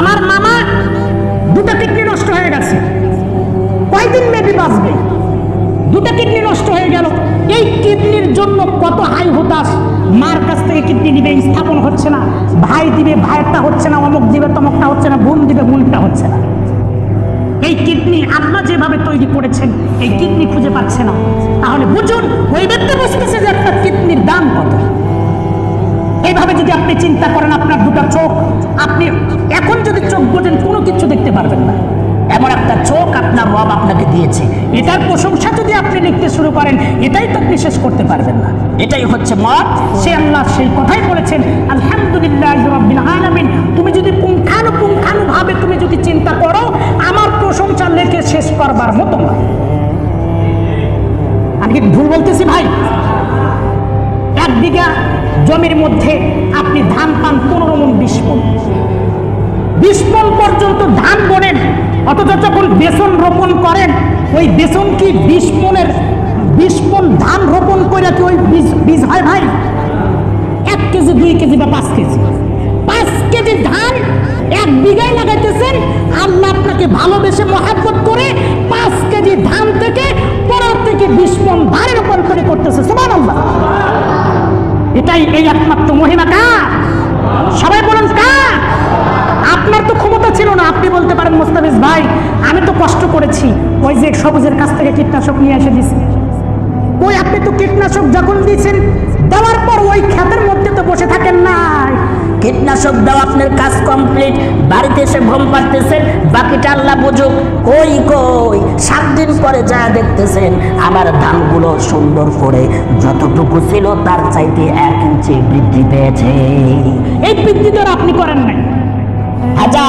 আমার মামা দুটো কিডনি নষ্ট হয়ে গেছে। কয়দিন মেবি বাঁচবে? দুটো কিডনি নষ্ট হয়ে গেল। এই কিডনির জন্য কত হাই হতাশ মার কাছ থেকে কিডনি দিবে স্থাপন হচ্ছে না। ভাই দিবে, ভাইয়েরটা হচ্ছে না, অমুক দিবে, তমকটা হচ্ছে না, বোন দিবে, বোনটা হচ্ছে না। এই কিডনি আল্লাহ যেভাবে তৈরি করেছেন, এই কিডনি খুঁজে পাচ্ছে না। তাহলে বুঝুন, ওই ব্যক্তি বুঝতেছে যে একটা কিডনির দাম কত। আপনি চিন্তা করেন আপনার দুটো চোখ, আপনি এখন যদি চোখ বোঝেন, কোনো কিছু দেখতে পারবেন না। এমন একটা চোখ আপনার রব আপনাকে দিয়েছে। এটার প্রশংসা যদি আপনি লিখতে শুরু করেন, এটাই তো আপনি শেষ করতে পারবেন না। এটাই হচ্ছে মত। সে আল্লাহ সেই কথাই বলেছেন, আলহামদুলিল্লাহ রব্বিল তুমি যদি পুঙ্খানু পুঙ্খানু ভাবে তুমি যদি চিন্তা করো, আমার প্রশংসা লেখে শেষ করবার মতো না। আমি ভুল বলতেছি ভাই? এক বিঘা জমির মধ্যে আপনি ধান পান পনেরো মন বিশ মন বিশ মন পর্যন্ত ধান বোনেন, অথচ যখন বেসন রোপণ করেন, ওই বেসন কি বিশ মনের বিশ মন ধান রোপণ করে কি ওই বীজ বীজ হয় ভাই? এক কেজি, দুই কেজি বা পাঁচ কেজি। পাঁচ কেজি ধান এক বিঘায় লাগাইতেছেন, আল্লাহ আপনাকে ভালোবেসে মহাব্বত এটাই এই একমাত্র মহিমা কার? সবাই বলুন কার? আপনার তো ক্ষমতা ছিল না, আপনি বলতে পারেন মোস্তাফিজ ভাই, আমি তো কষ্ট করেছি। ওই যে সবুজের কাছ থেকে কীটনাশক নিয়ে এসে দিয়েছি। ওই আপনি তো কীটনাশক যখন দিয়েছেন, দেওয়ার পর ওই ক্ষেতের মধ্যে তো বসে থাকেন নাই। কীটনাশক দেওয়া আপনার কমপ্লিট বাড়িতে এসে ঘুম পাড়তেছেন বাকিটা আল্লাহ বুঝুক। কই কই? সাত দিন পরে যা দেখতেছেন আমার ধানগুলো সুন্দর করে যতটুকু ছিল তার চাইতে এক ইঞ্চি বৃদ্ধি পেয়েছে। এই বৃদ্ধি তো আপনি করেন নাই।